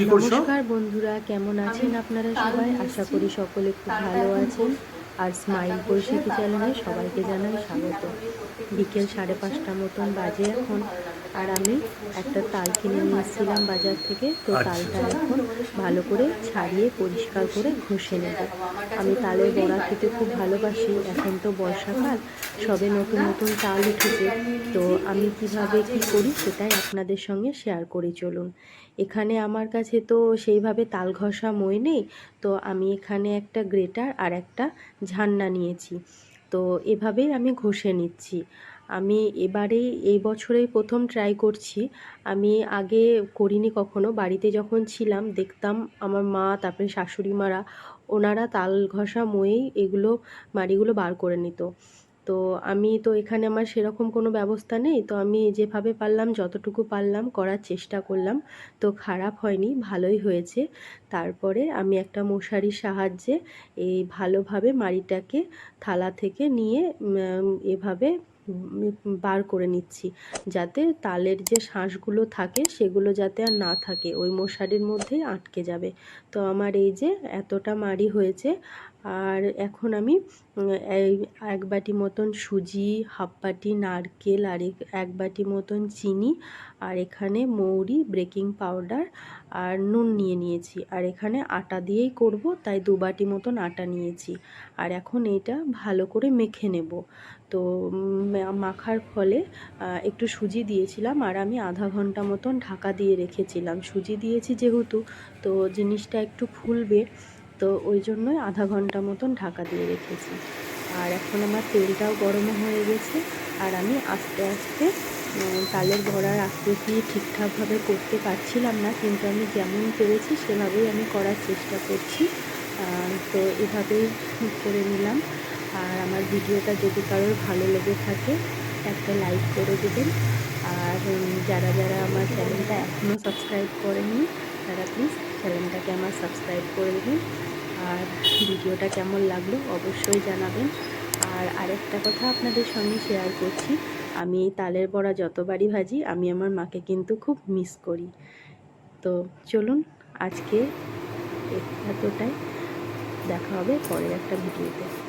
কি করছ? নমস্কার বন্ধুরা কেমন আছেন আপনারা সবাই? আশা করি সকলে খুব ভালো আছেন। আর স্মাইল বৈশাখী চ্যানেলে সবাইকে জানাই স্বাগত। বিকেল সাড়ে পাঁচটা মতন বাজে এখন। আর আমি একটা তাল কিনে নিয়ে এসেছিলাম বাজার থেকে। তো আচ্ছা। তালটা এখন ভালো করে ছাড়িয়ে পরিষ্কার করে ঘষে নেব। আমি তালের বড়া খেতে খুব ভালোবাসি। এখন তো বর্ষাকাল সবে নতুন নতুন তাল উঠেছে। তো আমি কীভাবে কি করি সেটাই আপনাদের সঙ্গে শেয়ার করি চলুন। এখানে আমার কাছে তো সেইভাবে তাল ঘষা মই নেই। তো আমি এখানে একটা গ্রেটার আর একটা ঝান্না নিয়েছি। তো এভাবেই আমি ঘষে নিচ্ছি। আমি এবারেই এই বছরেই প্রথম ট্রাই করছি। আমি আগে করিনি কখনো। বাড়িতে যখন ছিলাম, দেখতাম আমার মা, তারপরে শাশুড়ি মারা, ওনারা তাল ঘষা ময়েই এগুলো মাড়িগুলো বার করে নিত। তো আমি তো এখানে আমার সেরকম কোনো ব্যবস্থা নেই। তো আমি যেভাবে পারলাম, যতটুকু পারলাম, করার চেষ্টা করলাম। তো খারাপ হয়নি, ভালোই হয়েছে। তারপরে আমি একটা মশারির সাহায্যে এই ভালোভাবে মাড়িটাকে থালা থেকে নিয়ে এভাবে বার করে নিচ্ছি। যাতে তালের যে শাঁসগুলো থাকে, সেগুলো যাতে আর না থাকে। ওই মশারির মধ্যেই আটকে যাবে। তো আমার এই যে এতটা মাড়ি হয়েছে আর এখন আমি এক বাটি মতন সুজি, হাফ বাটি নারকেল আর এক- বাটি মতন চিনি আর এখানে মৌরি, বেকিং পাউডার আর নুন নিয়ে নিয়েছি। আর এখানে আটা দিয়েই করব, তাই দু বাটি মতন আটা নিয়েছি। আর এখন এটা ভালো করে মেখে নেব। তো মাখার ফলে একটু সুজি দিয়েছিলাম আর আমি আধা ঘণ্টা মতন ঢাকা দিয়ে রেখেছিলাম। সুজি দিয়েছি যেহেতু, তো জিনিসটা একটু ফুলবে। তো ওই জন্যই আধা ঘণ্টা মতন ঢাকা দিয়ে রেখেছি। আর এখন আমার তেলটাও গরম হয়ে গেছে আর আমি আস্তে আস্তে তালের বড়ার আকৃতি ঠিকঠাকভাবে করতে পারছিলাম না, কিন্তু আমি যেমন পেরেছি সেভাবেই আমি করার চেষ্টা করছি। তো এভাবেই করে নিলাম। আর আমার ভিডিওটা যদি কারোর ভালো লেগে থাকে, একটা লাইক করে দেবেন। আর যারা যারা আমার চ্যানেলটা এখনও সাবস্ক্রাইব করেনি তারা প্লিজ চ্যানেলটাকে আমার সাবস্ক্রাইব করে দেবেন আর ভিডিওটা কেমন লাগল অবশ্যই জানাবেন। আর আরেকটা কথা আপনাদের সঙ্গে শেয়ার করছি। আমি এই তালের বড়া যতবারই ভাজি, আমি আমার মাকে কিন্তু খুব মিস করি। তো চলুন আজকে এতটাই। দেখা হবে পরের একটা ভিডিওতে।